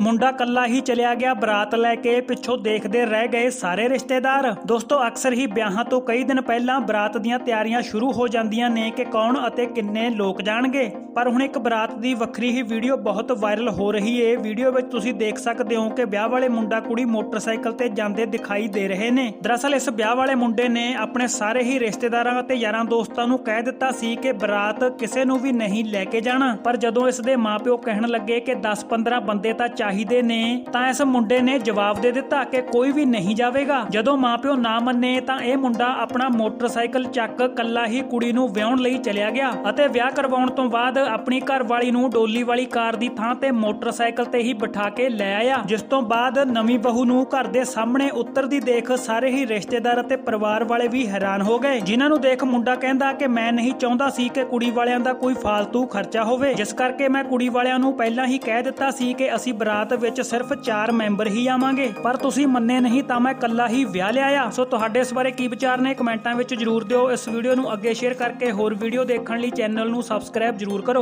ਮੁੰਡਾ ਕੱਲਾ ਹੀ ਚਲਿਆ ਗਿਆ, ਬਰਾਤ ਲੈ ਕੇ ਪਿੱਛੋਂ ਦੇਖਦੇ ਰਹਿ ਗਏ ਸਾਰੇ ਰਿਸ਼ਤੇਦਾਰ। ਦੋਸਤੋ, ਅਕਸਰ ਹੀ ਵਿਆਹਾਂ ਤੋਂ ਕਈ ਦਿਨ ਪਹਿਲਾਂ ਬਰਾਤ ਦੀਆਂ ਤਿਆਰੀਆਂ ਸ਼ੁਰੂ ਹੋ ਜਾਂਦੀਆਂ ਨੇ ਕਿ ਕੌਣ ਅਤੇ ਕਿੰਨੇ ਲੋਕ ਜਾਣਗੇ। ਪਰ ਹੁਣ ਇੱਕ ਬਰਾਤ ਦੀ ਵੱਖਰੀ ਹੀ ਵੀਡੀਓ ਬਹੁਤ ਵਾਇਰਲ ਹੋ ਰਹੀ ਏ। ਵੀਡੀਓ ਵਿੱਚ ਤੁਸੀਂ ਦੇਖ ਸਕਦੇ ਹੋ ਕਿ ਵਿਆਹ ਵਾਲੇ ਮੁੰਡਾ ਕੁੜੀ ਮੋਟਰਸਾਈਕਲ ਤੇ ਜਾਂਦੇ ਦਿਖਾਈ ਦੇ ਰਹੇ ਨੇ। ਦਰਅਸਲ, ਇਸ ਵਿਆਹ ਵਾਲੇ ਮੁੰਡੇ ਨੇ ਆਪਣੇ ਸਾਰੇ ਹੀ ਰਿਸ਼ਤੇਦਾਰਾਂ ਅਤੇ ਯਾਰਾਂ ਦੋਸਤਾਂ ਨੂੰ ਕਹਿ ਦਿੱਤਾ ਸੀ ਕਿ ਬਰਾਤ ਕਿਸੇ ਨੂੰ ਵੀ ਨਹੀਂ ਲੈ ਕੇ ਜਾਣਾ। ਪਰ ਜਦੋਂ ਇਸ ਦੇ ਮਾਪਿਓ ਕਹਿਣ ਲੱਗੇ ਕਿ 10-15 ਬੰਦੇ ਤਾਂ ਚਾਹੀਦੇ ਨੇ, ਤਾਂ ਇਸ ਮੁੰਡੇ ਨੇ ਜਵਾਬ ਦੇ ਦਿੱਤਾ ਕਿ ਕੋਈ ਵੀ ਨਹੀਂ ਜਾਵੇਗਾ। ਜਦੋਂ ਮਾਪਿਓ ਨਾ ਮੰਨੇ, ਤਾਂ ਇਹ ਮੁੰਡਾ ਆਪਣਾ ਮੋਟਰਸਾਈਕਲ ਚੱਕ ਕੱਲਾ ਹੀ ਕੁੜੀ ਨੂੰ ਵਿਆਹਣ ਲਈ ਚਲਿਆ ਗਿਆ ਅਤੇ ਵਿਆਹ ਕਰਵਾਉਣ ਤੋਂ ਬਾਅਦ ਆਪਣੀ ਘਰਵਾਲੀ ਨੂੰ ਡੋਲੀ ਵਾਲੀ ਕਾਰ ਦੀ ਥਾਂ ਤੇ ਮੋਟਰਸਾਈਕਲ ਤੇ ਹੀ ਬਿਠਾ ਕੇ ਲੈ ਆਇਆ, ਜਿਸ ਤੋਂ ਬਾਅਦ ਨਵੀਂ ਬਹੂ ਨੂੰ ਘਰ ਦੇ ਸਾਹਮਣੇ ਉਤਰਦੀ ਦੇਖ ਸਾਰੇ ਹੀ ਰਿਸ਼ਤੇਦਾਰ ਅਤੇ ਪਰਿਵਾਰ ਵਾਲੇ ਵੀ ਹੈਰਾਨ ਹੋ ਗਏ, ਜਿਨ੍ਹਾਂ ਨੂੰ ਦੇਖ ਮੁੰਡਾ ਕਹਿੰਦਾ ਕਿ ਮੈਂ ਨਹੀਂ ਚਾਹੁੰਦਾ ਸੀ ਕਿ ਕੁੜੀ ਵਾਲਿਆਂ ਦਾ ਕੋਈ ਫਾਲਤੂ ਖਰਚਾ ਹੋਵੇ, ਜਿਸ ਕਰਕੇ ਮੈਂ ਕੁੜੀ ਵਾਲਿਆਂ ਨੂੰ ਪਹਿਲਾਂ ਹੀ ਕਹਿ ਦਿੱਤਾ ਸੀ ਕਿ ਅਸੀਂ ਬਰਾਤ ਵਿੱਚ ਸਿਰਫ 4 ਮੈਂਬਰ ਹੀ ਆਵਾਂਗੇ। ਪਰ ਤੁਸੀਂ ਮੰਨੇ ਨਹੀਂ ਤਾਂ ਮੈਂ ਇਕੱਲਾ ਹੀ ਵਿਆਹ ਲਿਆਇਆ ਸੋ ਤੁਹਾਡੇ ਇਸ ਬਾਰੇ ਕੀ ਵਿਚਾਰ ਨੇ ਕਮੈਂਟਾਂ ਵਿੱਚ ਜਰੂਰ ਦਿਓ। ਇਸ ਵੀਡੀਓ ਨੂੰ ਅੱਗੇ ਸ਼ੇਅਰ ਕਰਕੇ ਹੋਰ ਵੀਡੀਓ ਦੇਖਣ ਲਈ ਚੈਨਲ ਨੂੰ ਸਬਸਕ੍ਰਾਈਬ ਜਰੂਰ ਕਰੋ।